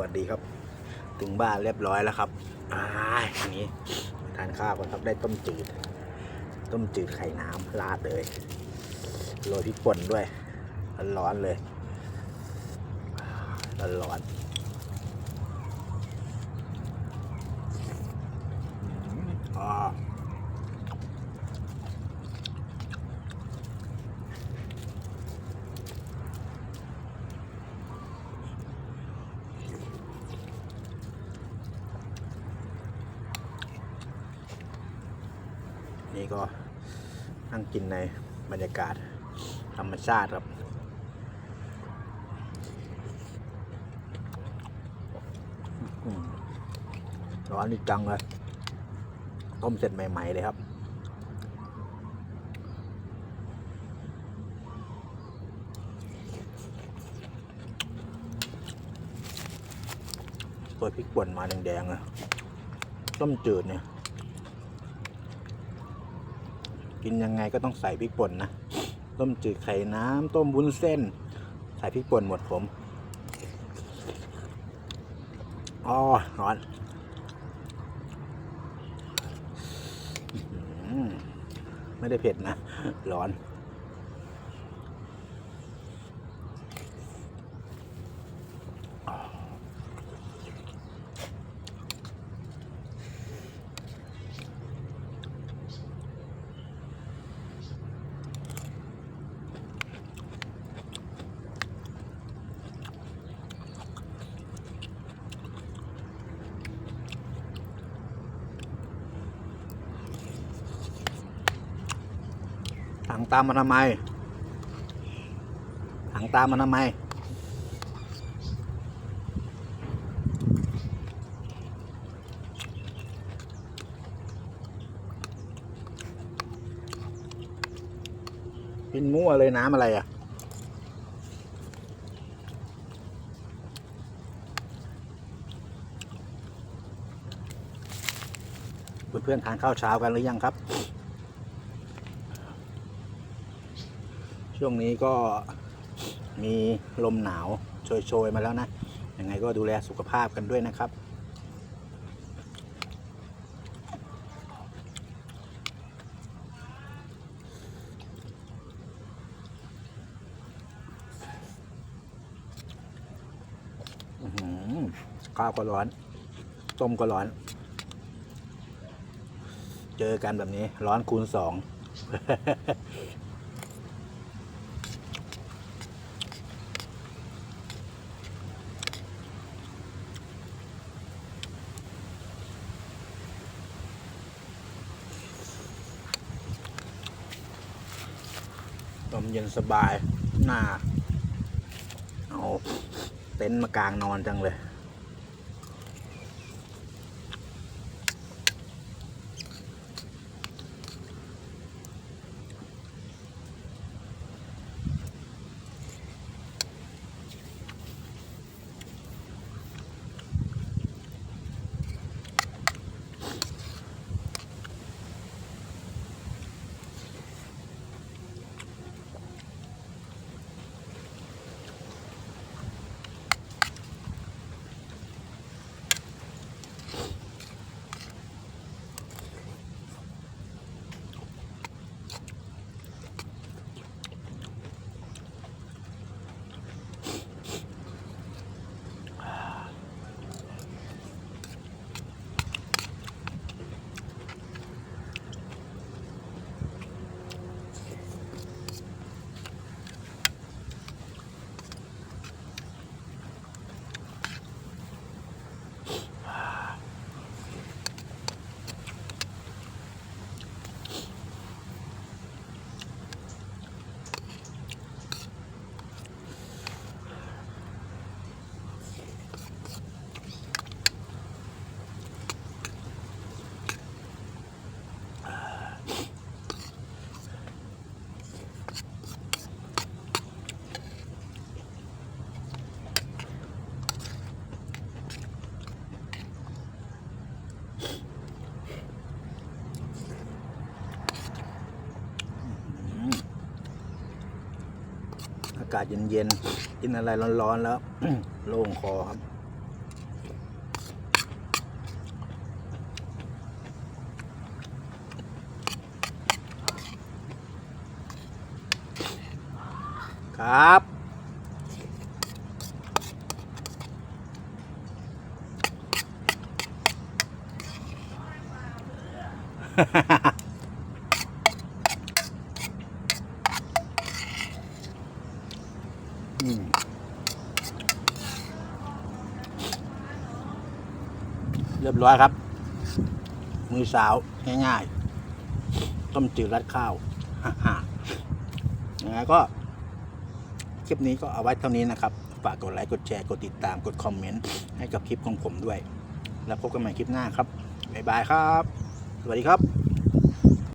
วัสดีครับ ถึงบ้านเรียบร้อยแล้วครับอ่าอันนี้ทานข้าวก่อนครับได้ต้มจืด ต้มจืดไข่น้ำราดเลยโรยพริกป่นด้วยร้อนเลยร้อนอ่า นี่ก็นั่งกินในบรรยากาศธรรมชาติครับ ร้อนอีกจังเลย ต้มเสร็จใหม่ ๆ เลยครับเปิดพริกป่นมาแดงๆเลยต้มจืดเนี่ย กินยังไงก็ต้องใส่พริกป่นนะ ต้มจืดไข่น้ำต้มวุ้นเส้น ใส่พริกป่นหมดผมอ๋อร้อนไม่ได้เผ็ดนะ ร้อน ถังตามมาทำไมถังตามมาทำไมกินมั่วเลยน้ำอะไรอะเพื่อนๆทานข้าวเช้ากันหรือยังครับ ช่วงนี้ก็มีลมหนาวโชย ๆ มาแล้วนะ ยังไงก็ดูแลสุขภาพกันด้วยนะครับอือหือข้าวก็ร้อน ต้มก็ร้อน เจอกันแบบนี้ร้อนคูณสอง ลมเย็นสบาย หน้า เอา เต็นท์มากลางนอนจังเลยาศเย็นๆกินอะไรร้อนๆแล้ว โล่งคอครับครับ ฮ่าฮ่าฮ่า เรียบร้อยครับ มือสาวง่ายๆ ต้มจืดรัดข้าวยังไงก็ คลิปนี้ก็เอาไว้เท่านี้นะครับ ฝากกดไลค์ กดแชร์ กดติดตาม กดคอมเมนต์ ให้กับคลิปของผมด้วย แล้วพบกันใหม่คลิปหน้าครับ บ๊ายบายครับ สวัสดีครับ